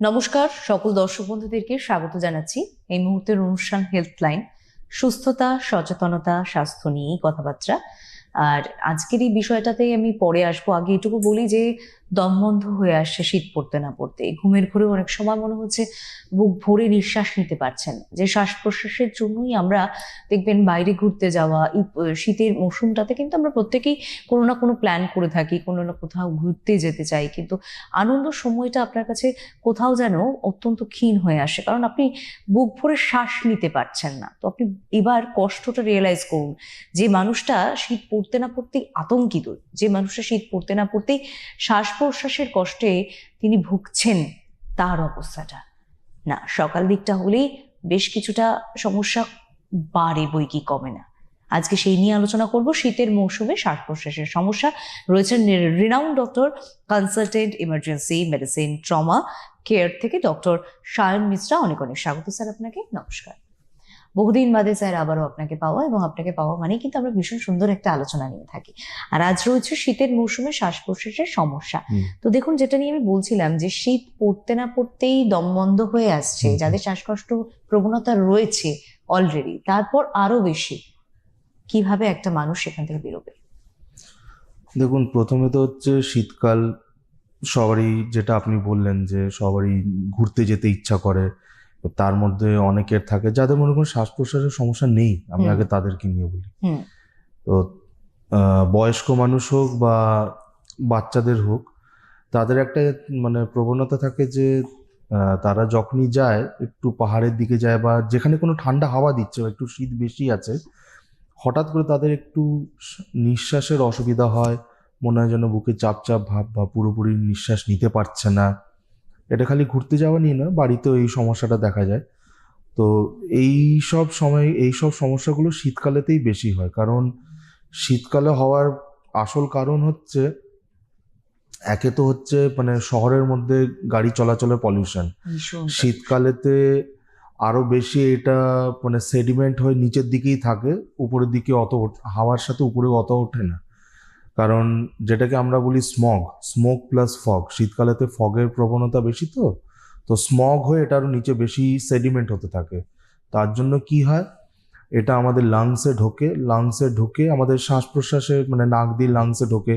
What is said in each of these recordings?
নমস্কার, সকল দর্শক বন্ধুদেরকে স্বাগত জানাচ্ছি এই মুহূর্তের অনুষ্ঠান হেলথ লাইন সুস্থতা, সচেতনতা, স্বাস্থ্য নিয়েই কথাবার্তা। আর আজকের এই বিষয়টাতে আমি পরে আসব। আগে এটুকু বলি যে দম বন্ধ হয়ে আসছে, শীত পড়তে না পড়তে। ঘুমের ঘরে অনেক সময় মনে হচ্ছে বুক ভরে নিঃশ্বাস নিতে পারছেন। যে শ্বাস প্রশ্বাসের জন্যই আমরা দেখবেন বাইরে ঘুরতে যাওয়া শীতের মৌসুমটাতে কিন্তু আমরা প্রত্যেকেই কোনো না কোনো প্ল্যান করে থাকি, কোনো না কোথাও ঘুরতে যেতে চাই। কিন্তু আনন্দ সময়টা আপনার কাছে কোথাও যেন অত্যন্ত ক্ষীণ হয়ে আসে। কারণ আপনি বুক ভরে শ্বাস নিতে পারছেন না। তো আপনি এবার কষ্টটা রিয়েলাইজ করুন, যে মানুষটা শীত পড়তে না পড়তেই আতঙ্কিত। যে মানুষটা শীত পড়তে না পড়তেই শ্বাস প্রশ্বাসের কষ্টে তিনি ভুগছেন তার অবস্থাটা। না, সকাল দিকটা হলেই বেশ কিছুটা সমস্যা বাড়ে, বই কি কমে না। আজকে সেই নিয়ে আলোচনা করব, শীতের মৌসুমে শ্বাস প্রশ্বাসের সমস্যা। রয়েছেন renowned doctor consultant emergency medicine trauma care থেকে ডক্টর সায়ন মিশ্রা। অনেক অনেক স্বাগত স্যার আপনাকে। নমস্কার। বহুদিন বাদে স্যার আবারও আপনাকে পাওয়া এবং আপনাকে পাওয়া মানে কিন্তু আমরা ভীষণ সুন্দর একটা আলোচনা নিয়ে থাকি। আর আজ রয়েছে শীতের মৌসুমে শ্বাস প্রশ্বাসের সমস্যা তো দেখুন যেটা নিয়ে আমি বলছিলাম যে শীত পড়তে না পড়তেই দম বন্ধ হয়ে আসছে যাদের শ্বাসকষ্ট প্রবণতা রয়েছে অলরেডি তারপর আরও বেশি। কীভাবে একটা মানুষ সেখান থেকে বেরোবে? দেখুন প্রথমে তো হচ্ছে শীতকাল সবারই যেটা আপনি বললেন যে সবারই ঘুরতে যেতে ইচ্ছা করে তো তার মধ্যে অনেকের থাকে যাদের মনে করুন শ্বাস প্রশ্বাসের সমস্যা নেই আমি আগে তাদেরকে নিয়ে বলি। তো বয়স্ক মানুষ হোক বা বাচ্চাদের হোক তাদের একটা মানে প্রবণতা থাকে যে তারা যখনই যায় একটু পাহাড়ের দিকে যায় বা যেখানে কোনো ঠান্ডা হাওয়া দিচ্ছে বা একটু শীত বেশি আছে হঠাৎ করে তাদের একটু নিঃশ্বাসের অসুবিধা হয় মনে হয় যেন বুকে চাপ চাপ ভাব বা পুরোপুরি নিঃশ্বাস নিতে পারছে না। এটা খালি ঘুরতে যাওয়া নিয়ে না বাড়িতেও এই সমস্যাটা দেখা যায়। তো এই সব সময় এই সব সমস্যাগুলো শীতকালেতেই বেশি হয়। কারণ শীতকালে হওয়ার আসল কারণ হচ্ছে একে তো হচ্ছে মানে শহরের মধ্যে গাড়ি চলাচলের পলিউশন শীতকালেতে আরও বেশি এটা মানে সেডিমেন্ট হয়ে নিচের দিকেই থাকে উপরের দিকে অত ওঠ- হাওয়ার সাথে উপরে অত ওঠে না। কারণ যেটাকে আমরা বলি স্মগ স্মোক প্লাস ফগ শীতকালেতে ফগের প্রবণতা বেশি তো? তো স্মগ হয়ে এটা আরও নিচে বেশি সেডিমেন্ট হতে থাকে। তার জন্য কি হয়? এটা আমাদের লাংসে ঢোকে লাংসে ঢোকে আমাদের শ্বাস প্রশ্বাসে মানে নাক দিয়ে লাংসে ঢোকে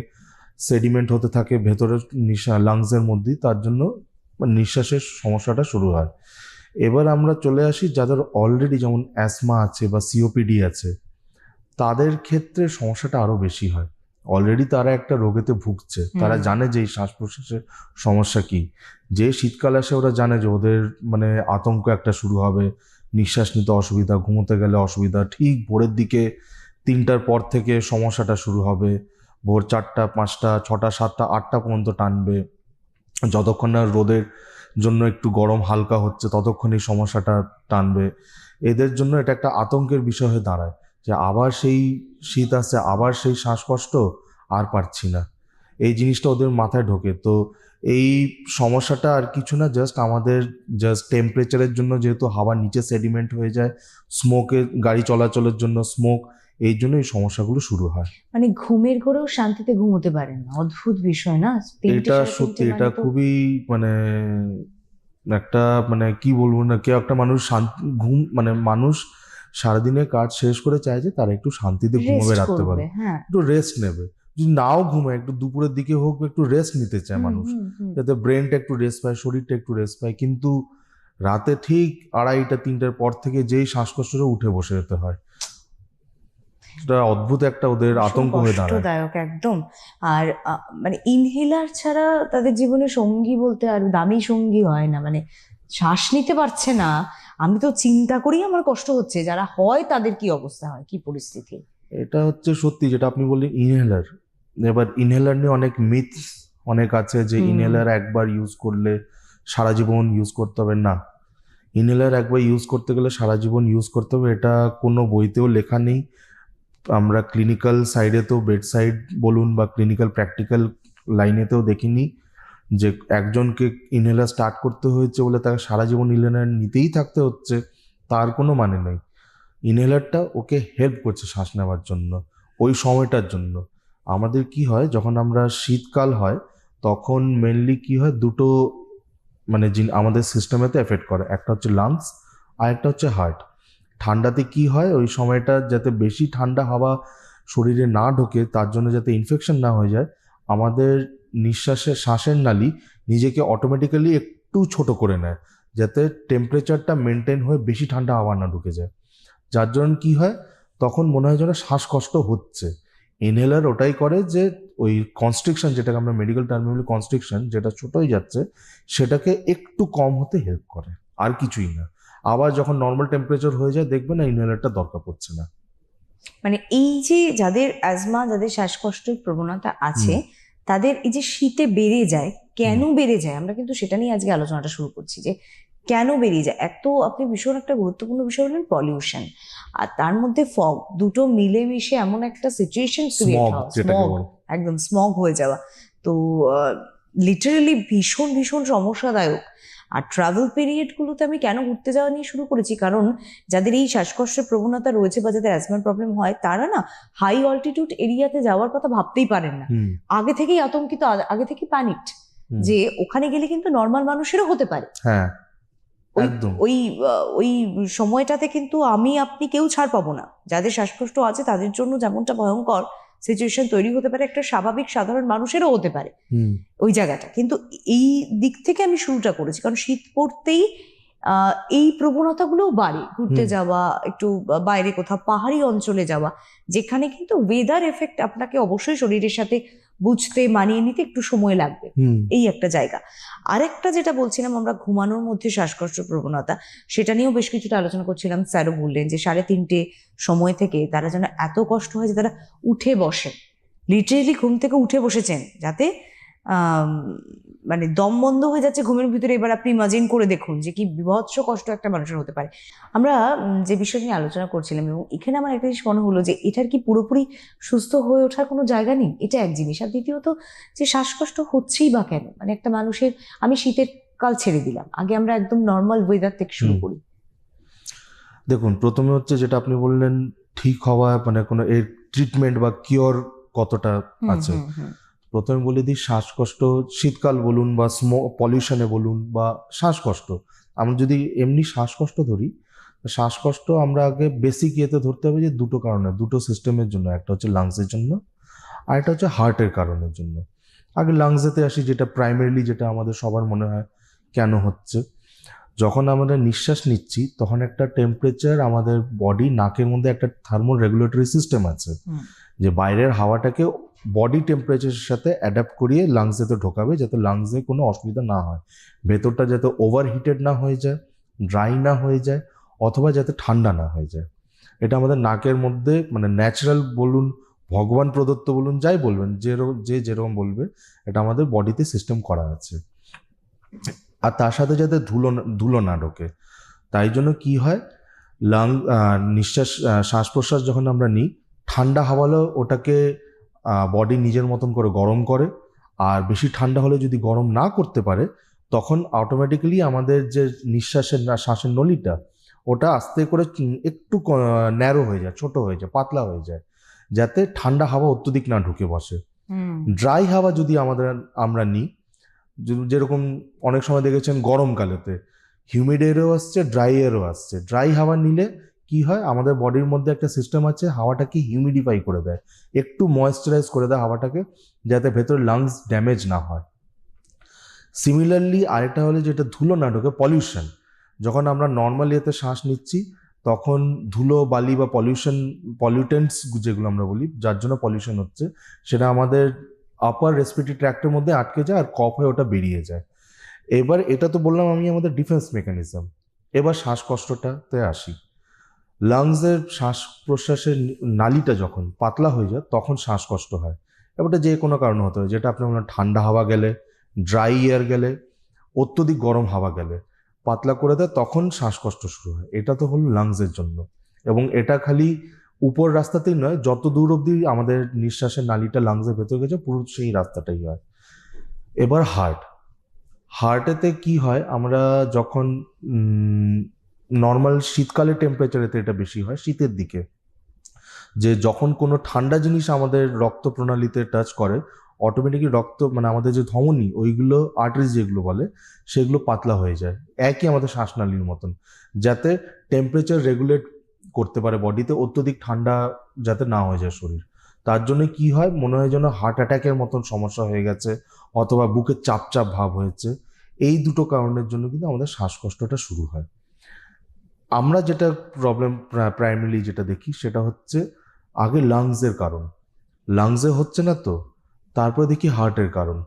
সেডিমেন্ট হতে থাকে ভেতরে নিঃশ্বাস লাংসের মধ্যেই, তার জন্য নিঃশ্বাসের সমস্যাটা শুরু হয়। এবার আমরা চলে আসি যাদের অলরেডি যেমন অ্যাসমা আছে বা সিওপিডি আছে, তাদের ক্ষেত্রে সমস্যাটা আরও বেশি হয়। অলরেডি তারা একটা রোগেতে ভুগছে। তারা জানে যে এই শ্বাস প্রশ্বাসের সমস্যা কি। যে শীতকাল আসে ওরা জানে যে ওদের মানে আতঙ্ক একটা শুরু হবে। নিঃশ্বাস নিতে অসুবিধা ঘুমোতে গেলে অসুবিধা। ঠিক ভোরের দিকে তিনটার পর থেকে সমস্যাটা শুরু হবে। ভোর চারটা পাঁচটা ছটা সাতটা আটটা পর্যন্ত টানবে। যতক্ষণ না রোদের জন্য একটু গরম হালকা হচ্ছে ততক্ষণ এই সমস্যাটা টানবে। এদের জন্য এটা একটা আতঙ্কের বিষয় হয়ে দাঁড়ায়। যে আবার সেই শীত আসছে আবার সেই শ্বাসকষ্ট আর পারছি না। এই জিনিসটা ওদের মাথায় ঢোকে। তো এই সমস্যাটা আর কিছু না জাস্ট আমাদের জাস্ট টেম্পারেচারের জন্য যেহেতু হাওয়া নিচে সেডিমেন্ট হয়ে যায় স্মোকের গাড়ি চলাচলের জন্য স্মোক এই জন্য এই সমস্যাগুলো শুরু হয়। মানে ঘুমের ঘরেও শান্তিতে ঘুমোতে পারেন না অদ্ভুত বিষয় না? এটা সত্যি এটা মানে খুবই মানে একটা মানে কি বলব না কেউ একটা মানুষ শান্তি ঘুম মানে মানুষ সারাদিনের কাজ শেষ করে চায় যে তারা একটু শান্তিতে ঘুমাবে রাখতে পারে হ্যাঁ। একটু রেস্ট নেবে। যদি নাও ঘুমায় একটু দুপুরের দিকে হোক একটু রেস্ট নিতে চায় মানুষ। যাতে ব্রেনটা একটু রেস্ট পায় শরীরটা একটু রেস্ট পায়। কিন্তু রাতে ঠিক আড়াইটা তিনটার পর থেকে যেই শ্বাসকষ্টটা উঠে বসে যেতে হয়। এটা অদ্ভুত একটা ওদের আতঙ্ক হয়ে দাঁড়ায়। একদম। আর মানে ইনহেলার ছাড়া তাদের জীবনে সঙ্গী বলতে আর দামি সঙ্গী হয় না। মানে শ্বাস নিতে পারছে না। আমি তো চিন্তা করি আমার কষ্ট হচ্ছে যারা হয় তাদের কি অবস্থা হয় কি পরিস্থিতি? এটা হচ্ছে সত্যি যেটা আপনি বললেন ইনহেলার এবার ইনহেলার নিয়ে অনেক মিথ অনেক আছে যে। ইনহেলার একবার ইউজ করলে সারা জীবন ইউজ করতে হবে। না ইনহেলার একবার ইউজ করতে গেলে সারা জীবন ইউজ করতে হবে এটা কোনো বইতেও লেখা নেই। আমরা ক্লিনিক্যাল সাইডেতেও বেড সাইড বলুন বা ক্লিনিক্যাল প্র্যাকটিক্যাল লাইনেতেও দেখিনি। যে একজনকে ইনহেলার স্টার্ট করতে হয়েছে বলে তাকে সারা জীবন ইনহেলার নিতেই থাকতে হচ্ছে, তার কোনো মানে নেই। ইনহেলারটা ওকে হেল্প করছে শ্বাস নেওয়ার জন্য, ওই সময়টার জন্য। আমাদের কি হয়, যখন আমরা শীতকাল হয়, তখন মেনলি কি হয়, দুটো মানে আমাদের সিস্টেমেতে এফেক্ট করে। একটা হচ্ছে লাংস আর একটা হচ্ছে হার্ট ঠান্ডাতে কি হয়, ওই সময়টা যাতে বেশি ঠান্ডা হাওয়া শরীরে না ঢোকে, তার জন্য যাতে ইনফেকশন না হয়ে যায়, আমাদের নিঃশ্বাসের শ্বাসের নালী নিজেকে অটোমেটিক্যালি একটু ছোট করে নেয় যাতে টেম্পারেচারটা মেনটেন হয়ে বেশি ঠান্ডা হাওয়া না ঢুকে যায়। যার জন্য কি হয়? তখন মনে হয় যেন শ্বাসকষ্ট হচ্ছে। ইনহেলার ওটাই করে যে ওই কনস্ট্রিকশন যেটাকে আমরা মেডিকেল টার্মে বলি কনস্ট্রিকশন যেটা ছোটোই যাচ্ছে সেটাকে একটু কম হতে হেল্প করে। আর কিছুই না। আবার যখন নর্মাল টেম্পারেচার হয়ে যায় দেখবেন না ইনহেলারটা দরকার পড়ছে না। মানে এই যে যাদের অ্যাজমা যাদের শ্বাসকষ্টের প্রবণতা আছে তাদের এই যে শীতে বেড়ে যায় কেন বেড়ে যায়? আমরা কিন্তু সেটা নিয়ে আজকে আলোচনাটা শুরু করছি যে কেন বেরিয়ে যায়? এক তো আপনি ভীষণ একটা গুরুত্বপূর্ণ বিষয় হলেন পলিউশন আর তার মধ্যে ফগ দুটো মিলেমিশে এমন একটা সিচুয়েশন ক্রিয়েট হয়। স্মগ একদম স্মগ হয়ে যাওয়া। তো লিটারেলি ভীষণ ভীষণ সমস্যাদায়ক। আর ট্রাভেল পিরিয়ডগুলোতে আমি কেন ঘুরতে যাওয়া নিয়ে শুরু করেছি? কারণ যাদের এই শ্বাসকষ্টের প্রবণতা রয়েছে বা যাদের অ্যাজমার প্রবলেম হয় তারা না হাই অল্টিটিউড এরিয়াতে যাওয়ার কথা ভাবতেই পারেন না। আগে থেকেই আতঙ্কিত আগে থেকে প্যানিকড যে ওখানে গেলে কিন্তু নর্মাল মানুষেরও হতে পারে। হ্যাঁ ওই ওই সময়টাতে কিন্তু আমি আপনি কেউ ছাড় পাবো না। যাদের শ্বাসকষ্ট আছে তাদের জন্য যেমনটা ভয়ঙ্কর সিচুয়েশন তৈরি হতে পারে একটা স্বাভাবিক সাধারণ মানুষেরও হতে পারে ওই জায়গাটা। কিন্তু এই দিক থেকে আমি শুরুটা করেছি কারণ শীত পড়তেই আহ, এই প্রবণতাগুলোও বাড়ে। ঘুরতে যাওয়া একটু বাইরে কোথাও পাহাড়ি অঞ্চলে যাওয়া যেখানে কিন্তু ওয়েদার এফেক্ট আপনাকে অবশ্যই শরীরের সাথে বুঝতে মানিয়ে নিতে একটু সময় লাগবে। এই একটা জায়গা। আরেকটা যেটা বলছিলাম আমরা ঘুমানোর মধ্যে শ্বাসকষ্ট প্রবণতা সেটা নিয়েও বেশ কিছুটা আলোচনা করছিলাম স্যারও বললেন যে সাড়ে তিনটে সময় থেকে তারা যেন এত কষ্ট হয় যে তারা উঠে বসে লিটারেলি ঘুম থেকে উঠে বসেছেন যাতে মানে দম বন্ধ হয়ে যাচ্ছে ঘুমের ভিতরে এবার আপনি ইমাজিন করে দেখুন যে কি বিভৎস কষ্ট একটা মানুষের হতে পারে। আমরা যে বিষয় নিয়ে আলোচনা করছিলাম এবং এখানে আমার একটা জিনিস মনে হলো যে এটার কি পুরোপুরি সুস্থ হয়ে ওঠার কোনো জায়গা নেই? এটা এক জিনিস। আর দ্বিতীয়ত যে শ্বাসকষ্ট হচ্ছেই বা কেন? মানে একটা মানুষের আমি শীতের কাল ছেড়ে দিলাম। আগে আমরা একদম নর্মাল ওয়েদার থেকে শুরু করি। দেখুন প্রথমে হচ্ছে যেটা আপনি বললেন ঠিক হওয়া মানে কোনো এর ট্রিটমেন্ট বা কিওর কতটা আছে। প্রথমে বলে দিই শ্বাসকষ্ট, শীতকাল বলুন বা স্মো পলিউশনে বলুন বা শ্বাসকষ্ট। আমরা যদি এমনি শ্বাসকষ্ট ধরি, শ্বাসকষ্ট আমরা আগে বেসিক ইয়েতে ধরতে হবে যে দুটো কারণে, দুটো সিস্টেমের জন্য, একটা হচ্ছে লাংসের জন্য, আর একটা হচ্ছে হার্টের কারণের জন্য। আগে লাংসেতে আসি, যেটা প্রাইমারিলি যেটা আমাদের সবার মনে হয় কেন হচ্ছে। যখন আমরা নিঃশ্বাস নিচ্ছি তখন একটা টেম্পারেচার আমাদের বডি নাকের মধ্যে একটা থার্মোল রেগুলেটরি সিস্টেম আছে। যে বাইরের হাওয়াটাকে বডি টেম্পারেচারের সাথে অ্যাডাপ্ট করিয়ে লাংসেতে ঢোকাবে যাতে লাংসে কোনো অসুবিধা না হয়। ভেতরটা যাতে ওভার হিটেড না হয়ে যায় ড্রাই না হয়ে যায় অথবা যাতে ঠান্ডা না হয়ে যায়। এটা আমাদের নাকের মধ্যে মানে ন্যাচারাল বলুন ভগবান প্রদত্ত বলুন যাই বলবেন যেরকম যে যেরকম বলবে এটা আমাদের বডিতে সিস্টেম করা আছে। আর তার সাথে যাতে ধুলো না- ধুলো না ঢোকে। তাই জন্য কি হয়? লাং নিঃশ্বাস শ্বাস প্রশ্বাস যখন আমরা নিই ঠান্ডা হাওয়ালো ওটাকে বডি নিজের মতন করে গরম করে। আর বেশি ঠান্ডা হলে যদি গরম না করতে পারে তখন অটোমেটিক্যালি আমাদের যে নিঃশ্বাসের না- শ্বাসের নলিটা ওটা আস্তে করে একটু ন্যারো হয়ে যায় ছোট হয়ে যায় পাতলা হয়ে যায়। যাতে ঠান্ডা হাওয়া অত্যধিক না ঢুকে বসে। ড্রাই হাওয়া যদি আমাদের আমরা নিই যেরকম অনেক সময় দেখেছেন গরমকালেতে হিউমিড এরও আসছে ড্রাই এরও আসছে। ড্রাই হাওয়া নিলে কি হয়? আমাদের বডির মধ্যে একটা সিস্টেম আছে, হাওয়াটাকে হিউমিডিফাই করে দেয়। একটু ময়েশ্চারাইজ করে দেয় হাওয়াটাকে, যাতে ভেতরে লাংস ড্যামেজ না হয়। সিমিলারলি আরেকটা হলে যেটা ধুলো না ঢোকে পলিউশন যখন আমরা নর্মাল ইয়েতে শ্বাস নিচ্ছি, তখন ধুলো, বালি বা পলিউশন পলিউটেন্টস যেগুলো আমরা বলি, যার জন্য পলিউশন হচ্ছে, সেটা আমাদের আপার রেসপিরেটরি ট্র্যাক্টের মধ্যে আটকে যায় আর কফ হয়ে ওটা বেরিয়ে যায়। এবার এটা তো বললাম আমি আমাদের ডিফেন্স মেকানিজম এবার শ্বাসকষ্টটাতে আসি। লাংসের শ্বাস প্রশ্বাসের নালিটা যখন পাতলা হয়ে যায়, তখন শ্বাসকষ্ট হয়। এবারটা যে কোনো কারণে হতে হয় যেটা আপনার ঠান্ডা হাওয়া গেলে ড্রাই এয়ার গেলে, অত্যধিক গরম হাওয়া গেলে, পাতলা করে দেয়, তখন শ্বাসকষ্ট শুরু হয়। এটা তো হলো লাংসের জন্য। এবং এটা খালি উপর রাস্তাতেই নয়, যত দূর অবধি আমাদের নিঃশ্বাসের নালীটা লাংসের ভেতরে গেছে, পুরো সেই রাস্তাটাই হয়। এবার হার্ট হার্টেতে কি হয়, আমরা যখন নর্মাল শীতকালে টেম্পারেচারেতে এটা বেশি হয়, শীতের দিকে। যে যখন কোনো ঠান্ডা জিনিস আমাদের রক্ত প্রণালীতে টাচ করে অটোমেটিকলি রক্ত মানে আমাদের যে ধমনী, ওইগুলো আর্টারিজ যেগুলো বলে, সেগুলো পাতলা হয়ে যায়। একই আমাদের শ্বাসনালীর মতন। যাতে টেম্পারেচার রেগুলেট করতে পারে বডিতে, অত্যধিক ঠান্ডা যাতে না হয়ে যায় শরীর। তার জন্য কি হয়, মনে হয় যেন হার্ট অ্যাটাকের মতন সমস্যা হয়ে গেছে অথবা বুকের চাপ চাপ ভাব হয়েছে। এই দুটো কারণের জন্য কিন্তু আমাদের শ্বাসকষ্টটা শুরু হয়। আমরা যেটা প্রবলেম প্রাইমারি যেটা দেখি সেটা হচ্ছে আগে লাংসের কারণ। লাংসে হচ্ছে না তো, তারপরে দেখি হার্টের কারণ।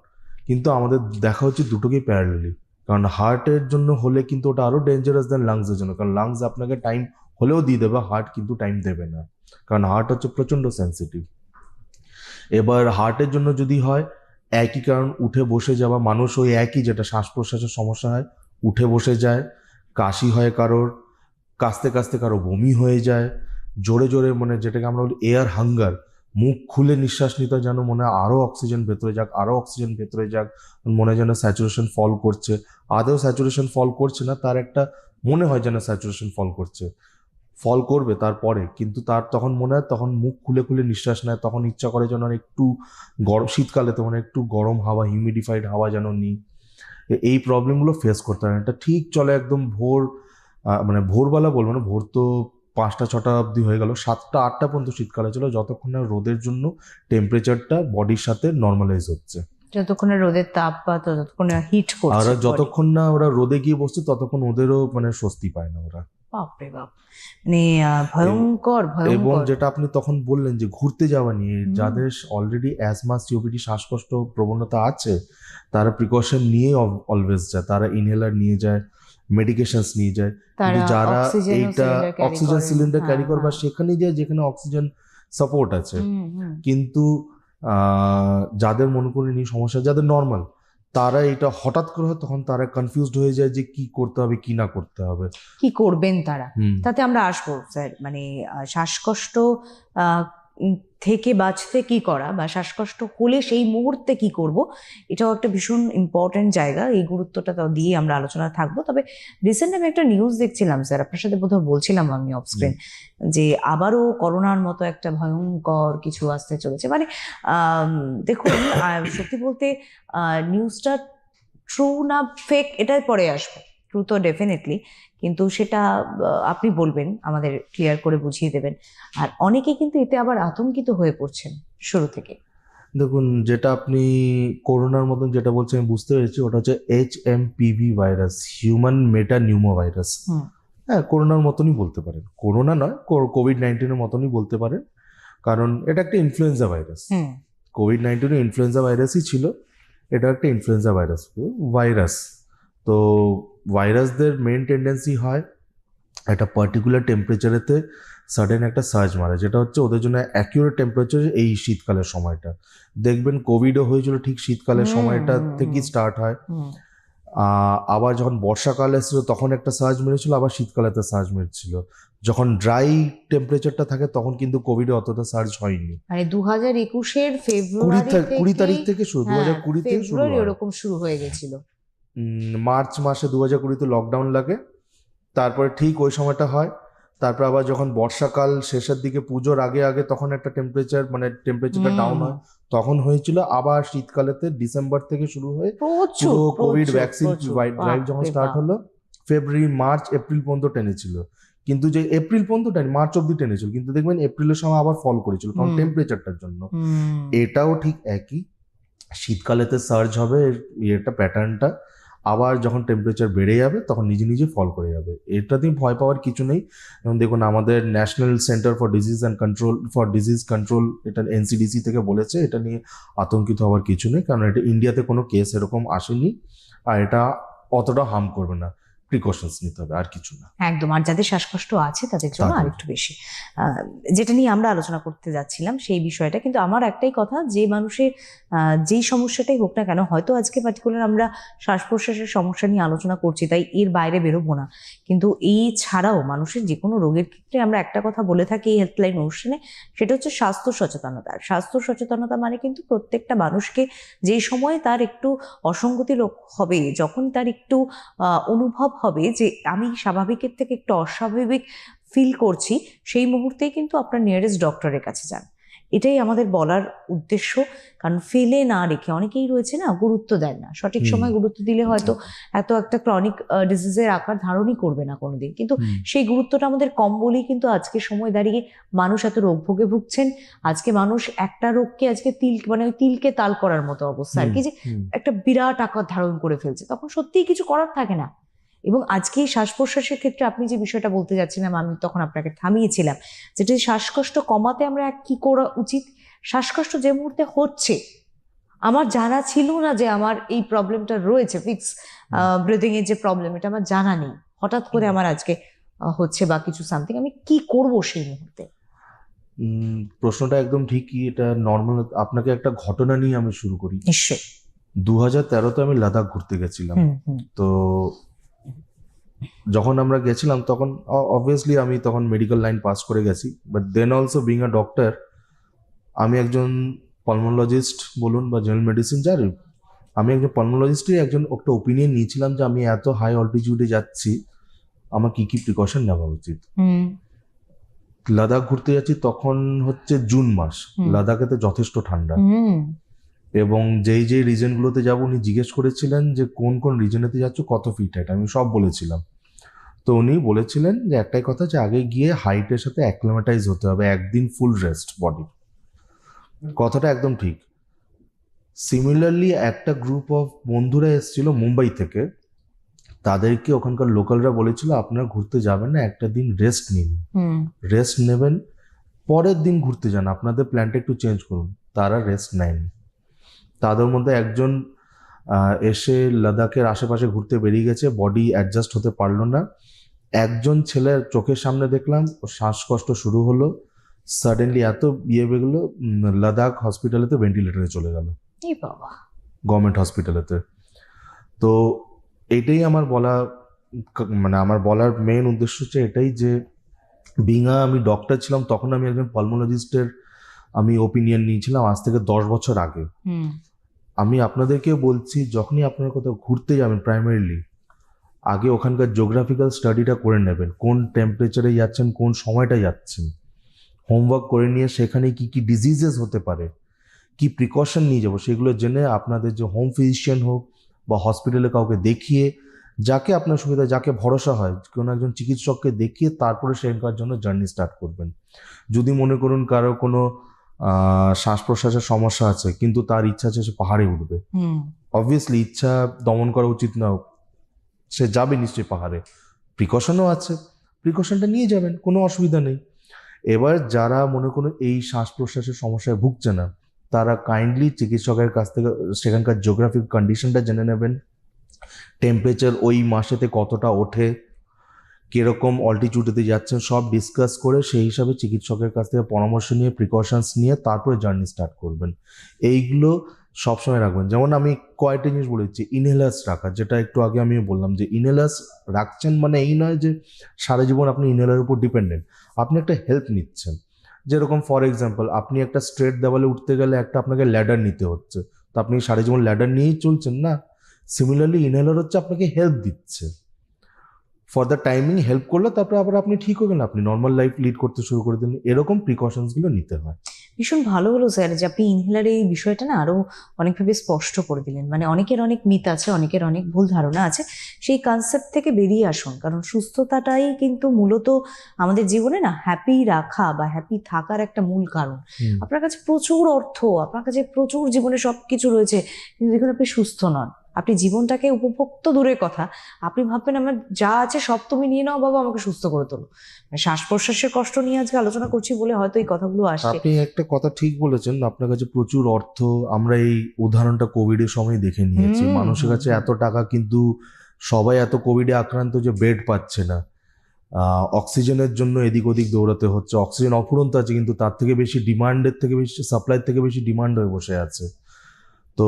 কিন্তু আমাদের দেখা হচ্ছে দুটোকেই প্যারালালি কারণ হার্টের জন্য হলে কিন্তু ওটা আরও ডেঞ্জারাস দেন লাংসের জন্য। কারণ লাংস আপনাকে টাইম হলেও দিয়ে দেবে হার্ট কিন্তু টাইম দেবে না। কারণ হার্ট হচ্ছে প্রচণ্ড সেন্সিটিভ এবার হার্টের জন্য যদি হয়, একই কারণ, উঠে বসে যাওয়া মানুষ ওই একই, যেটা শ্বাস প্রশ্বাসের সমস্যা হয়, উঠে বসে যায়, কাশি হয় কারোর কাস্তে কাস্তে কারও বমি হয়ে যায়, জোরে জোরে মানে যেটাকে আমরা বলি এয়ার হাঙ্গার মুখ খুলে নিঃশ্বাস নিতে যেন মনে হয় আরও অক্সিজেন ভেতরে যাক আরও অক্সিজেন ভেতরে যাক, মনে যেন স্যাচুরেশন ফল করছে। আদৌ স্যাচুরেশন ফল করছে না, তার একটা মনে হয় যেন স্যাচুরেশন ফল করছে। ফল করবে তারপরে। কিন্তু তার তখন মনে হয় তখন মুখ খুলে খুলে নিঃশ্বাস নেয় তখন ইচ্ছা করে যেন একটু গরম শীতকালে তো মানে একটু গরম হাওয়া হিউমিডিফাইড হাওয়া যেন নিই। এই প্রবলেমগুলো ফেস করতে হয়। এটা ঠিক চলে একদম ভোর মানে ভোরবেলা বলব না ভোর তো পাঁচটা ছটা অবধি হয়ে গেল। সাতটা আটটা পর্যন্ত শীতকালে ছিল যতক্ষণ না রোদের জন্য টেম্পারেচারটা বডির সাথে নর্মালাইজ হচ্ছে। যতক্ষণে রোদের তাপ বা ততক্ষণ হিট আর করছে body। যতক্ষণ না ওরা রোদে গিয়ে বসছে ততক্ষণ ওদেরও মানে স্বস্তি পায় না ওরা। বাপরে বাপ। মানে ভয়ঙ্কর এবং যেটা আপনি তখন বললেন যে ঘুরতে যাওয়া নিয়ে যাদের অলরেডি অ্যাজমা সিওপিডি শ্বাসকষ্ট প্রবণতা আছে তারা প্রিকশন নিয়ে অলওয়েজ যায়। তারা ইনহেলার নিয়ে যায় মেডিকেশনস নিয়ে যায়। কিন্তু যারা এইটা অক্সিজেন সিলিন্ডার ক্যারি করে। বা সেখানে যায় যেখানে অক্সিজেন সাপোর্ট আছে। কিন্তু আহ, যাদের মনে করি নি সমস্যা যাদের নর্মাল তারা এটা হঠাৎ করে তখন তারা কনফিউজড হয়ে যায় যে কি করতে হবে কি না করতে হবে। কি করবেন তারা? তাতে আমরা আসব স্যার। মানে শ্বাসকষ্ট থেকে বাঁচতে কি করা বা শ্বাসকষ্ট হলে সেই মুহূর্তে কি করব এটাও একটা ভীষণ ইম্পর্টেন্ট জায়গা। এই গুরুত্বটা তো দিয়ে আমরা আলোচনা থাকব। তবে রিসেন্ট আমি একটা নিউজ দেখছিলাম স্যার আপনার সাথে বোধহয় বলছিলাম আমি অফ স্ক্রিন যে আবারও করোনার মতো একটা ভয়ঙ্কর কিছু আসতে চলেছে। মানে দেখুন সত্যি বলতে নিউজটা ট্রু না ফেক এটাই পরে আসব। ট্রু তো ডেফিনেটলি কিন্তু সেটা আপনি বলবেন আমাদের ক্লিয়ার করে বুঝিয়ে দেবেন। আর অনেকে কিন্তু এতে আবার আতঙ্কিত হয়ে পড়ছেন শুরু থেকে। দেখুন যেটা আপনি করোনার মতন যেটা বলছেন আমি বুঝতে পেরেছি ওটা হচ্ছে H M PV virus human metapneumovirus. হ্যাঁ করোনার মতনই বলতে পারেন। করোনা নয় কোভিড নাইন্টিনের মতনই বলতে পারেন। কারণ এটা একটা ইনফ্লুয়েঞ্জা ভাইরাস কোভিড নাইন্টিনও ইনফ্লুয়েঞ্জা ভাইরাসই ছিল। এটা একটা ইনফ্লুয়েঞ্জা ভাইরাস ভাইরাস তো ভাইরাসদের মেন টেন্ডেন্সি হয় একটা পার্টিকুলার টেম্পারেচারেতে সাডেন একটা সার্জ মারে যেটা হচ্ছে ওদের জন্য অ্যাকিউরেট টেম্পারেচার এই শীতকালের সময়টা। দেখবেন কোভিডও হয়েছিল ঠিক শীতকালের সময়টা থেকেই স্টার্ট হয়। আবার যখন বর্ষাকাল এসেছিল তখন একটা সার্জ মেরেছিল আবার শীতকালে শীতকালেতে সার্জ মেরেছিল। যখন ড্রাই টেম্পারেচারটা থাকে তখন কিন্তু কোভিডে অতটা সার্জ হয়নি। মানে দু হাজার একুশের কুড়ি ফেব্রুয়ারি তারিখ কুড়ি তারিখ থেকে শুরু দু হাজার হ্যাঁ, কুড়ি থেকে শুরু হয়। শুরু হয়ে গেছিল। মার্চ মাসে দু হাজার কুড়িতে লকডাউন লাগে। তারপরে ঠিক ওই সময়টা হয়। তারপর আবার যখন বর্ষাকাল শেষের দিকে পুজোর আগে আগে তখন একটা টেম্পারেচার মানে টেম্পারেচারটা ডাউন হয়। তখন হয়েছিল আবার শীতকালেতে ডিসেম্বর থেকে শুরু হয়ে পুরো কোভিড ভ্যাকসিন। ড্রাইভ যখন স্টার্ট। হলো ফেব্রুয়ারি মার্চ এপ্রিল পর্যন্ত টেনেছিল। কিন্তু যে এপ্রিল পর্যন্ত টেনে মার্চ অব্দি টেনেছিল। কিন্তু দেখবেন এপ্রিলের সময় আবার ফল করেছিল কারণ টেম্পারেচারটার জন্য। এটাও ঠিক একই। শীতকালেতে সার্জ হবে ইয়েটা প্যাটার্নটা আবার যখন টেম্পারেচার বেড়ে যাবে, তখন নিজে নিজে ফল করে যাবে। এটাতেই ভয় পাওয়ার কিছু নেই। যেমন দেখুন, আমাদের national centre for disease and control for disease control এটা এনসিডিসি থেকে বলেছে, এটা নিয়ে আতঙ্কিত হওয়ার কিছু নেই। কারণ এটা ইন্ডিয়াতে কোনো কেস এরকম আসেনি। আর এটা অতটা হার্ম করবে না। প্রিকশনস নিতে হবে আর কিছু না। একদম আর যাদের শ্বাসকষ্ট আছে তাদের জন্য তাদের। আরেকটু বেশি। যেটা নিয়ে আমরা আলোচনা করতে যাচ্ছিলাম সেই বিষয়টা কিন্তু আমার একটাই কথা যে মানুষের যেই সমস্যাটাই হোক না কেন হয়তো আজকে পার্টিকুলার আমরা শ্বাস প্রশ্বাসের সমস্যা নিয়ে আলোচনা করছি তাই এর বাইরে বেরোবো না। কিন্তু এই ছাড়াও মানুষের যে কোনো রোগের ক্ষেত্রে আমরা একটা কথা বলে থাকি এই হেল্পলাইন অনুষ্ঠানে সেটা হচ্ছে স্বাস্থ্য সচেতনতা। আর স্বাস্থ্য সচেতনতা মানে কিন্তু প্রত্যেকটা মানুষকে যেই সময় তার একটু অসঙ্গতি হবে যখন তার একটু অনুভব হবে যে আমি স্বাভাবিকের থেকে একটু অস্বাভাবিক ফিল করছি সেই মুহূর্তেই কিন্তু আপনার নিয়ারেস্ট ডক্টরের কাছে যান। এটাই আমাদের বলার উদ্দেশ্য। কারণ ফেলে না রেখে অনেকেই রয়েছে না গুরুত্ব দেন না। সঠিক। সময় গুরুত্ব দিলে হয়তো এত একটা ক্রনিক ডিজিজের আকার ধারণই করবে না কোনোদিন। কিন্তু সেই গুরুত্বটা আমাদের কম বলেই কিন্তু আজকে সময় দাঁড়িয়ে মানুষ এত রোগ ভোগে ভুগছেন। আজকে মানুষ একটা রোগকে আজকে তিল মানে ওই তিলকে তাল করার মতো অবস্থা। আর কি যে একটা বিরাট আকার ধারণ করে ফেলছে। তখন সত্যিই কিছু করার থাকে না। এবং আজকে এই শ্বাস প্রশ্বাসের ক্ষেত্রে আপনি যে বিষয়টা বলতে যাচ্ছিলাম আমি তখন আপনাকে থামিয়েছিলাম যেটা শ্বাসকষ্ট কমাতে আমরা কি করা উচিত? শ্বাসকষ্ট যে মুহূর্তে হচ্ছে আমার জানা ছিল না যে আমার এই প্রবলেমটা রয়েছে ফিক্স ব্রিদিং এর যে প্রবলেম এটা আমার জানা নেই। হঠাৎ করে আমার আজকে হচ্ছে বা কিছু সামথিং আমি কি করব সেই মুহূর্তে? প্রশ্নটা একদম ঠিকই এটা নর্মাল আপনাকে একটা ঘটনা নিয়ে আমি শুরু করি। নিশ্চয়ই। দু হাজার তেরোতে আমি লাদাখ ঘুরতে গেছিলাম। তো যখন আমরা গেছিলাম তখন অবভিয়াসলি আমি তখন মেডিকেল লাইন পাস করে গেছি but then also being a doctor আমি একজন পালমোলজিস্ট বলুন বা জেনারেল মেডিসিন যার আমি একজন পালমোলজিস্টই একজন একটা ওপিনিয়ন নিয়েছিলাম যে আমি এত হাই অল্টিটিউডে যাচ্ছি আমার কি কি প্রিকশন নেওয়া উচিত? লাদাখ ঘুরতে যাচ্ছি তখন হচ্ছে জুন মাস হুম। লাদাখেতে যথেষ্ট ঠান্ডা। এবং যেই যেই রিজনগুলোতে যাব উনি জিজ্ঞেস করেছিলেন যে কোন কোন রিজনেতে যাচ্ছ কত ফিট হাইট আমি সব বলেছিলাম। তো উনি বলেছিলেন যে একটাই কথা যে আগে গিয়ে হাইটের সাথে অ্যাক্লিমেটাইজ হতে হবে একদিন ফুল রেস্ট বডি কথাটা একদম ঠিক। সিমিলারলি একটা গ্রুপ অফ বন্ধুরা এসেছিল মুম্বাই থেকে। তাদেরকে ওখানকার লোকালরা বলেছিল আপনারা ঘুরতে যাবেন না একটা দিন রেস্ট নিন। রেস্ট নেবেন পরের দিন ঘুরতে যান। আপনাদের প্ল্যানটা একটু চেঞ্জ করুন। তারা রেস্ট নেয়নি। তাদের মধ্যে একজন এসে লাদাখের আশেপাশে ঘুরতে বেরিয়ে গেছে বডি অ্যাডজাস্ট হতে পারল না। একজন ছেলের চোখের সামনে দেখলাম শ্বাসকষ্ট শুরু হলো সাডেনলি এত ইয়ে বেগুলো লাদাখ হসপিটালেতে ভেন্টিলেটরে চলে গেল। বাবা। গভর্নমেন্ট হসপিটালেতে তো এটাই আমার বলা মানে আমার বলার মেন উদ্দেশ্য হচ্ছে এটাই যে বিঙা আমি ডক্টর ছিলাম তখন আমি একজন পলমোলজিস্টের আমি ওপিনিয়ন নিয়েছিলাম আজ থেকে দশ বছর আগে। আমি আপনাদেরকে বলছি যখনই আপনারা কোথাও ঘুরতে যাবেন প্রাইমারিলি আগে ওখানকার জিওগ্রাফিক্যাল স্টাডিটা করে নেবেন। কোন টেম্পারেচারে যাচ্ছেন কোন সময়টা যাচ্ছেন। হোমওয়ার্ক করে নিয়ে সেখানে কি কি ডিজিজেস হতে পারে কি প্রিকশন নিয়ে যাব সেগুলো জেনে আপনাদের যে হোম ফিজিশিয়ান হোক বা হসপিটালে কাউকে দেখিয়ে যাকে আপনার সুবিধা যাকে ভরসা হয় কোনো একজন চিকিৎসককে দেখিয়ে তারপরে সেখানকার জন্য জার্নি স্টার্ট করবেন। যদি মনে করুন কারও কোনো শ্বাস প্রশ্বাসের সমস্যা আছে কিন্তু তার ইচ্ছা আছে সে পাহাড়ে উঠবে। অবভিয়াসলি ইচ্ছা দমন করা উচিত না সে যাবে নিশ্চয়ই পাহাড়ে। প্রিকশনও আছে প্রিকশনটা নিয়ে যাবেন কোনো অসুবিধা নেই। এবার যারা মনে করুন এই শ্বাস প্রশ্বাসের সমস্যায় ভুগছে না তারা কাইন্ডলি চিকিৎসকের কাছ থেকে সেখানকার জিওগ্রাফিক কন্ডিশনটা জেনে নেবেন। টেম্পারেচার ওই মাসেতে কতটা ওঠে কীরকম অল্টিটিউডেতে যাচ্ছেন, সব ডিসকাস করে সেই হিসাবে চিকিৎসকের কাছ থেকে পরামর্শ নিয়ে প্রিকশনস নিয়ে তারপরে জার্নি স্টার্ট করবেন। এইগুলো সবসময় রাখবেন। যেমন আমি কয়েকটা জিনিস বলেছি ইনহেলার্স রাখা, যেটা একটু আগে আমি বললাম যে ইনহেলার্স রাখছেন মানে এই নয় যে সারা জীবন আপনি ইনহেলার উপর ডিপেন্ডেন্ট আপনি একটা হেল্প নিচ্ছেন। যেরকম ফর এক্সাম্পল আপনি একটা স্ট্রেট দেওয়ালে উঠতে গেলে একটা আপনাকে ল্যাডার নিতে হচ্ছে। তো আপনি সারা জীবন ল্যাডার নিয়েই চলছেন না? সিমিলারলি ইনহেলার হচ্ছে আপনাকে হেল্প দিচ্ছে। ফর দ্য টাইমিং হেল্প করলে তারপরে আবার আপনি ঠিক হবেন আপনি নর্মাল লাইফ লিড করতে শুরু করে দিলেন এরকম প্রিকশনসগুলো নিতে হয়। ভীষণ ভালো হলো স্যার যে আপনি ইনহেলার এই বিষয়টা না আরও অনেকভাবে স্পষ্ট করে দিলেন। মানে অনেকের অনেক মিথ আছে অনেকের অনেক ভুল ধারণা আছে সেই কনসেপ্ট থেকে বেরিয়ে আসুন কারণ সুস্থতাটাই কিন্তু মূলত আমাদের জীবনে না হ্যাপি রাখা বা হ্যাপি থাকার একটা মূল কারণ। আপনার কাছে প্রচুর অর্থ আপনার কাছে প্রচুর জীবনে সবকিছু রয়েছে কিন্তু দেখুন আপনি সুস্থ নন। আপনি জীবনটাকে উপভোগ তো দূরের কথা। আপনি ভাববেন আমার যা আছে সব তুমি নিয়ে নাও বাবা আমাকে সুস্থ করে তোলো। মানে শ্বাস প্রশ্বাসের কষ্ট নিয়ে আজকে আলোচনা করছি বলে হয়তো এই কথাগুলো আসছে। আপনি একটা কথা ঠিক বলেছেন আপনার কাছে প্রচুর অর্থ। আমরা এই উদাহরণটা কোভিডের সময় দেখে নিয়েছি। মানুষের কাছে এত টাকা কিন্তু সবাই এত কোভিডে আক্রান্ত যে বেড পাচ্ছে না। অক্সিজেনের জন্য এদিক ওদিক দৌড়াতে হচ্ছে। অক্সিজেন অফুরন্ত আছে কিন্তু তার থেকে বেশি ডিমান্ডের থেকে বেশি সাপ্লাই থেকে বেশি ডিমান্ড হয়ে বসে আছে। তো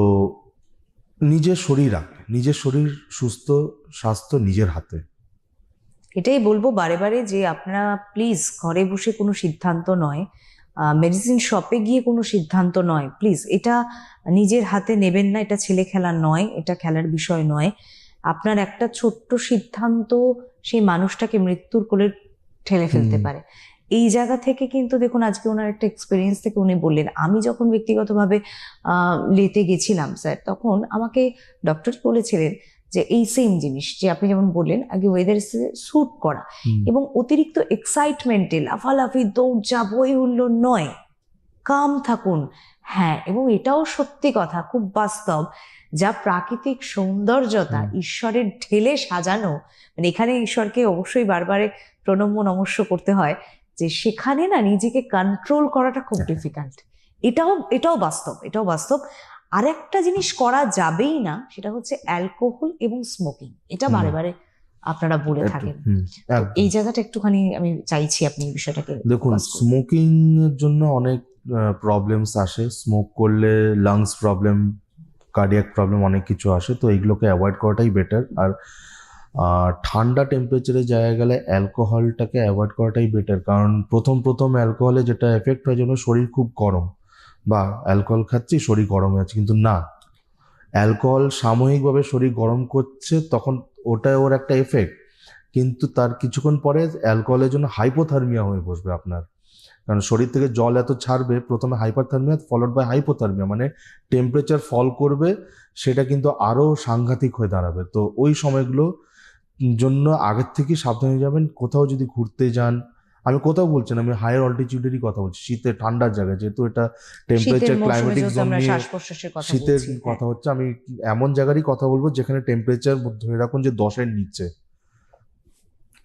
নিজের শরীর রাখ। নিজের শরীর সুস্থ স্বাস্থ্য নিজের হাতে। এটাই বলব বারে বারে যে আপনারা প্লিজ ঘরে বসে কোনো সিদ্ধান্ত নয় মেডিসিন শপে গিয়ে কোনো সিদ্ধান্ত নয়। প্লিজ এটা নিজের হাতে নেবেন না এটা ছেলে খেলার নয় এটা খেলার বিষয় নয়। আপনার একটা ছোট্ট সিদ্ধান্ত সেই মানুষটাকে মৃত্যুর কোলে ঠেলে ফেলতে পারে। এই জায়গা থেকে কিন্তু দেখুন আজকে ওনার একটা এক্সপিরিয়েন্স থেকে উনি বললেন। আমি যখন ব্যক্তিগতভাবে লেতে গেছিলাম স্যার তখন আমাকে ডক্টর বলেছিলেন যে এই সেম জিনিস যে আপনি যেমন বললেন আগে ওয়েদার স্যুট করা এবং অতিরিক্ত এক্সাইটমেন্টে লাফালাফি দৌড় বই উঠল নয়। কাম থাকুন। হ্যাঁ এবং এটাও সত্যি কথা খুব বাস্তব। যা প্রাকৃতিক সৌন্দর্যতা ঈশ্বরের ঢেলে সাজানো মানে এখানে ঈশ্বরকে অবশ্যই বারবারে প্রণম্য নমস্য করতে হয়। যে সেখানে না নিজেকে কন্ট্রোল করাটা খুব হ্যাঁ। ডিফিকাল্ট এটাও এটাও বাস্তব এটাও বাস্তব। আর একটা জিনিস করা যাবেই না সেটা হচ্ছে অ্যালকোহল এবং স্মোকিং এটা বারে বারে আপনারা বলে থাকেন। এই জায়গাটা একটুখানি আমি চাইছি আপনি বিষয়টাকে দেখুন স্মোকিং এর জন্য অনেক প্রবলেমস আসে। স্মোক করলে লাংস প্রবলেম কার্ডিয়াক প্রবলেম অনেক কিছু আসে। তো এগুলোকে অ্যাভয়েড করাটাই বেটার আর ঠান্ডা টেম্পারেচারে জায়গা গেলে অ্যালকোহলটাকে অ্যাভয়েড করাটাই বেটার কারণ প্রথম প্রথম অ্যালকোহলে যেটা এফেক্ট হয় যেন শরীর খুব গরম। বা অ্যালকোহল খাচ্ছি, শরীর গরম হয়ে কিন্তু না। অ্যালকোহল সাময়িকভাবে শরীর গরম করছে, তখন ওটা ওর একটা এফেক্ট কিন্তু তার কিছুক্ষণ পরে অ্যালকোহলের জন্য হাইপোথার্মিয়া হয়ে বসবে আপনার। কারণ শরীর থেকে জল এত ছাড়বে, প্রথমে হাইপারথার্মিয়া ফলোড বাই হাইপোথার্মিয়া মানে টেম্পারেচার ফল করবে, সেটা কিন্তু আরও সাংঘাতিক হয়ে দাঁড়াবে। তো ওই সময়গুলো জন্য আগের থেকে সাবধানে যাবেন। কোথাও যদি ঘুরতে যান আমি কোথাও বলছি না আমি হায়ার অল্টিটিউডেরই কথা বলছি। শীতে ঠান্ডার জায়গায় যেহেতু এটা টেম্পারেচার ক্লাইমেটিক জোন নিয়ে শীতের হ্যাঁ। কথা হচ্ছে আমি এমন জায়গারই কথা বলব যেখানে টেম্পারেচার ধরে রাখুন যে দশের নিচে।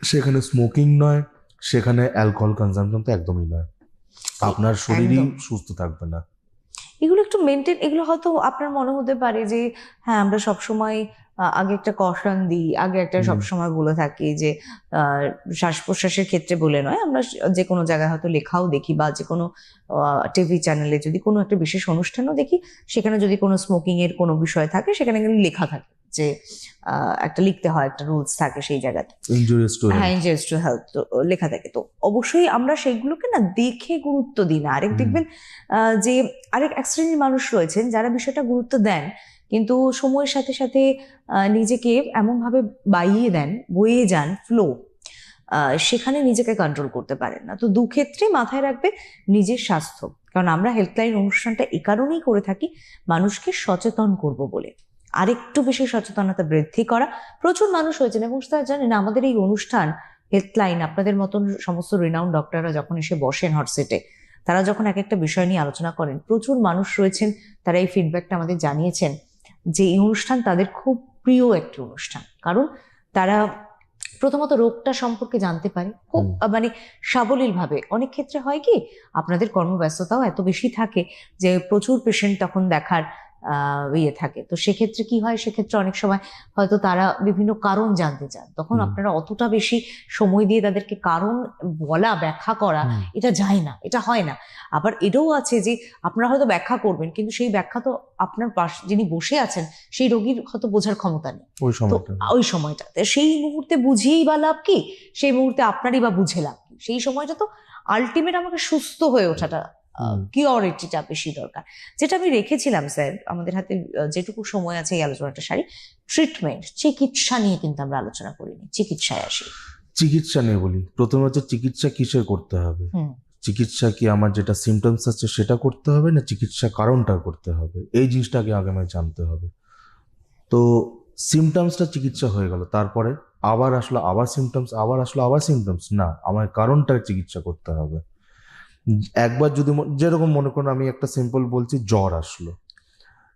সেখানে স্মোকিং নয় সেখানে অ্যালকোহল কনজাম্পশন তো একদমই নয়। আপনার শরীরই সুস্থ থাকবে না। এগুলো একটু মেনটেন এগুলো হয়তো আপনার মনে হতে পারে যে হ্যাঁ আমরা সবসময় আগে একটা কশন দিই আগে একটা। সবসময় বলে থাকি যে আহ, শ্বাস প্রশ্বাসের ক্ষেত্রে বলে নয় আমরা যে কোনো জায়গায় হয়তো লেখাও দেখি বা যে কোনো টিভি চ্যানেলে যদি কোনো একটা বিশেষ অনুষ্ঠানও দেখি সেখানে যদি কোনো স্মোকিং এর কোনো বিষয় থাকে সেখানে কিন্তু লেখা থাকে যে আহ, একটা লিখতে হয় একটা রুলস থাকে সেই জায়গাতে। হ্যাঁ ইনজারিস টু হেলথ লেখা থাকে। তো অবশ্যই আমরা সেইগুলোকে না দেখে গুরুত্ব দিই না। আরেক দেখবেন আহ, যে আরেক এক শ্রেণির মানুষ রয়েছেন যারা বিষয়টা গুরুত্ব দেন কিন্তু সময়ের সাথে সাথে নিজেকে এমনভাবে বাইয়ে দেন, বয়ে যান ফ্লো সেখানে নিজেকে কন্ট্রোল করতে পারেন না। তো দু ক্ষেত্রে মাথায় রাখবে নিজের স্বাস্থ্য। কারণ আমরা হেল্পলাইন অনুষ্ঠানটা এ কারণেই করে থাকি, মানুষকে সচেতন করব বলে। আরেকটু বেশি সচেতনতা বৃদ্ধি করা। প্রচুর মানুষ হয়েছেন এবং তারা জানেন, আমাদের এই অনুষ্ঠান হেল্পলাইন আপনাদের মতন সমস্ত রিনাউন্ড ডক্টররা যখন এসে বসেন হটসেটে, তারা যখন এক একটা বিষয় নিয়ে আলোচনা করেন, প্রচুর মানুষ রয়েছেন, তারা এই ফিডব্যাকটা আমাদের জানিয়েছেন। যে এই অনুষ্ঠান তাদের খুব প্রিয় একটি অনুষ্ঠান। কারণ তারা প্রথমত রোগটা সম্পর্কে জানতে পারে। খুব মানে সাবলীলভাবে। অনেক ক্ষেত্রে হয় কি আপনাদের কর্মব্যস্ততাও এত বেশি থাকে যে প্রচুর পেশেন্ট তখন দেখার ইয়ে থাকে। তো সেক্ষেত্রে কি হয়? সেক্ষেত্রে অনেক সময় হয়তো তারা বিভিন্ন কারণ জানতে চান। তখন আপনারা অতটা বেশি সময় দিয়ে তাদেরকে কারণ বলা ব্যাখ্যা করা এটা যায় না এটা হয় না। আবার এটাও আছে যে আপনারা হয়তো ব্যাখ্যা করবেন কিন্তু সেই ব্যাখ্যা তো আপনার পাশ যিনি বসে আছেন সেই রোগীর হয়তো বোঝার ক্ষমতা নেই। ওই সময়টা। ওই সময়টাতে সেই মুহূর্তে বুঝিয়েই বা লাভ কি? সেই মুহূর্তে আপনারই বা বুঝে লাভ কি? সেই সময়টা তো আলটিমেট আমাকে সুস্থ হয়ে ওঠাটা। কিওরিটিটা বেশি দরকার। যেটা আমি রেখেছিলাম স্যার আমাদের হাতে যেটুকু সময় আছে এই আলোচনাটা সারি ট্রিটমেন্ট চিকিৎসা নিয়ে কিন্তু আমরা আলোচনা করিনি চিকিৎসায় আসি। চিকিৎসা নিয়ে বলি। প্রথমে হচ্ছে চিকিৎসা কিসের করতে হবে? চিকিৎসা কি আমার যেটা সিমটমস আছে সেটা করতে হবে না চিকিৎসা কারণটা করতে হবে? এই জিনিসটাকে আগে আমায় জানতে হবে। তো সিমটমসটা চিকিৎসা হয়ে গেল। তারপরে আবার আসলো আবার সিমটমস আবার আসলো আবার সিমটমস না আমার কারণটার চিকিৎসা করতে হবে। একবার যদি যেরকম মনে করুন আমি একটা সিম্পল বলছি, জ্বর আসলো।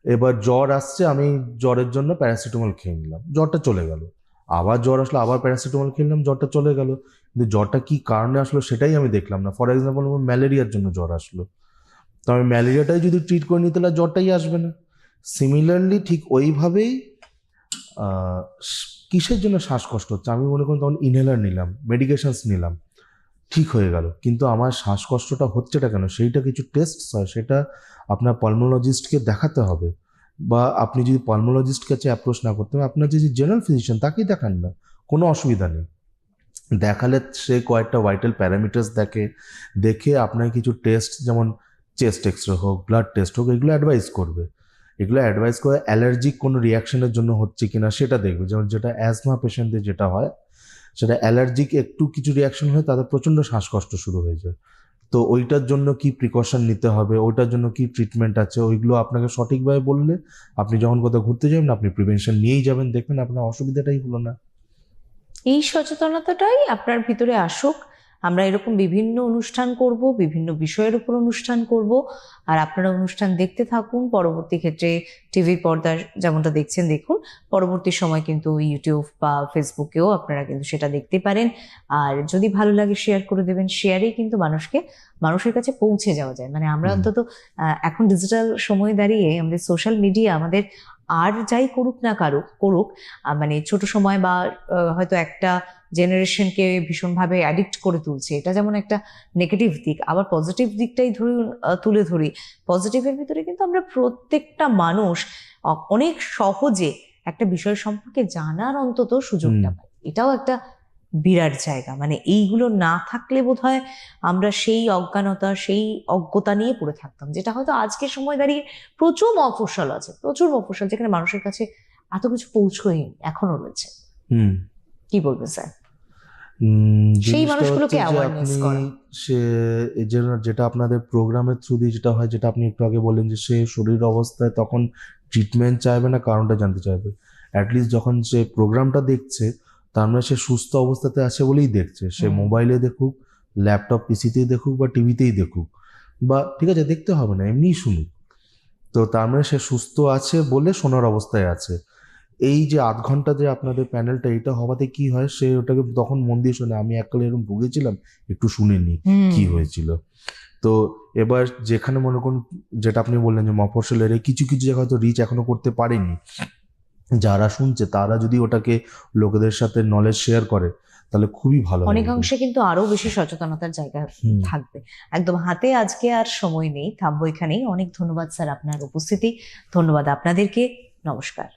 এবার জ্বর আসছে, আমি জ্বরের জন্য প্যারাসিটামল খেয়ে নিলাম। জ্বরটা চলে গেল। আবার জ্বর আসলো, আবার প্যারাসিটামল খেয়ে নিলাম, জ্বরটা চলে গেল। কিন্তু জ্বরটা কি কারণে আসলো সেটাই আমি দেখলাম না। ফর এক্সাম্পল আমার ম্যালেরিয়ার জন্য জ্বর আসলো। তো আমি ম্যালেরিয়াটাই যদি ট্রিট করে নিই, তাহলে জ্বরটাই আসবে না। সিমিলারলি ঠিক ওইভাবেই কিসের জন্য শ্বাসকষ্ট হচ্ছে? আমি মনে করি তখন ইনহেলার নিলাম মেডিকেশনস নিলাম। ঠিক হয়ে গেল। কিন্তু আমার শ্বাসকষ্টটা হচ্ছেটা কেন? সেইটা কিছু টেস্ট হয় সেটা আপনার পলমোলজিস্টকে দেখাতে হবে। বা আপনি যদি পালমোলজিস্ট কাছে অ্যাপ্রোচ না করতে হবে আপনার যে জেনারেল ফিজিশিয়ান তাকেই দেখান না। কোনো অসুবিধা নেই। দেখালে সে কয়েকটা ভাইটাল প্যারামিটার্স দেখে দেখে আপনার কিছু টেস্ট যেমন চেস্ট এক্সরে হোক ব্লাড টেস্ট হোক, এগুলো অ্যাডভাইস করবে। এগুলো অ্যাডভাইস করে অ্যালার্জিক কোনো রিয়াকশনের জন্য হচ্ছে কিনা, সেটা দেখবে। যেমন যেটা অ্যাজমা পেশেন্টদের যেটা হয় সেটা অ্যালার্জিক একটু কিছু রিয়াকশন হয় তাদের প্রচণ্ড শ্বাসকষ্ট শুরু হয়ে যায়। তো ওইটার জন্য কি প্রিকশন নিতে হবে? ওইটার জন্য কি ট্রিটমেন্ট আছে? ওইগুলো আপনাকে সঠিকভাবে বললে আপনি যখন কোথাও ঘুরতে যাবেন, আপনি প্রিভেনশন নিয়েই যাবেন। দেখবেন আপনার অসুবিধাটাই হলো না। এই সচেতনতাটাই আপনার ভিতরে আসুক। আমরা এরকম বিভিন্ন অনুষ্ঠান করব বিভিন্ন বিষয়ের উপর অনুষ্ঠান করব। আর আপনারা অনুষ্ঠান দেখতে থাকুন। পরবর্তী ক্ষেত্রে টিভির পর্দার যেমনটা দেখছেন দেখুন। পরবর্তী সময় কিন্তু ইউটিউব বা ফেসবুকেও আপনারা কিন্তু সেটা দেখতে পারেন। আর যদি ভালো লাগে শেয়ার করে দেবেন শেয়ারেই কিন্তু মানুষকে মানুষের কাছে পৌঁছে যাওয়া যায়। মানে আমরা অন্তত এখন ডিজিটাল সময় দাঁড়িয়ে আমাদের সোশ্যাল মিডিয়া আমাদের আর যাই করুক না কারুক করুক মানে ছোট সময় বা হয়তো একটা জেনারেশনকে ভীষণভাবে অ্যাডিক্ট করে তুলছে। এটা যেমন একটা নেগেটিভ দিক আবার পজিটিভ দিকটাই ধরুন আহ, তুলে ধরি। পজিটিভের ভিতরে কিন্তু আমরা প্রত্যেকটা মানুষ অনেক সহজে একটা বিষয় সম্পর্কে জানার অন্তত সুযোগটা পাই। এটাও একটা বিরাট জায়গা। মানে এইগুলো না থাকলে বোধহয় আমরা সেই অজ্ঞানতা সেই অজ্ঞতা নিয়ে পড়ে থাকতাম। যেটা হয়তো আজকের সময় দাঁড়িয়ে প্রচুর মফস্বল আছে প্রচুর মফস্বল যেখানে মানুষের কাছে এত কিছু পৌঁছয়নি এখনও রয়েছে। হুম। কি বলবেন স্যার? সেই মানুষগুলোকে আপনি করা। সে যেটা আপনাদের প্রোগ্রামের থ্রু দিয়ে যেটা হয় যেটা আপনি একটু আগে বললেন যে সে শরীর অবস্থায় তখন ট্রিটমেন্ট চাইবে না কারণটা জানতে চাইবে। অ্যাটলিস্ট যখন সে প্রোগ্রামটা দেখছে তার মানে সে সুস্থ অবস্থাতে আছে বলেই দেখছে। সে মোবাইলে দেখুক ল্যাপটপ পিসিতেই দেখুক বা টিভিতেই দেখুক। বা ঠিক আছে দেখতে হবে না এমনিই শুনুক। তো তার মানে সে সুস্থ আছে বলে শোনার অবস্থায় আছে। এই যে আধ ঘণ্টা যে আপনাদের প্যানেলটা এটা হওয়াতে কি হয় সে ওটাকে তখন মন দিয়ে শোনে আমি এককালে এরকম ভুগেছিলাম একটু শুনে নি কি হয়েছিল। তো এবার যেখানে মনে করুন যেটা আপনি বললেন যে মফস্বলের এই কিছু কিছু জায়গায় হয়তো রিচ এখনও করতে পারেনি। যারা শুনছে তারা যদি ওটাকে লোকেদের সাথে নলেজ শেয়ার করে তাহলে খুবই ভালো অনেকাংশে কিন্তু আরও বেশি সচেতনতার জায়গা থাকবে। একদম হাতে আজকে আর সময় নেই থামবো এখানেই। অনেক ধন্যবাদ স্যার আপনার উপস্থিতি। ধন্যবাদ আপনাদেরকে। নমস্কার।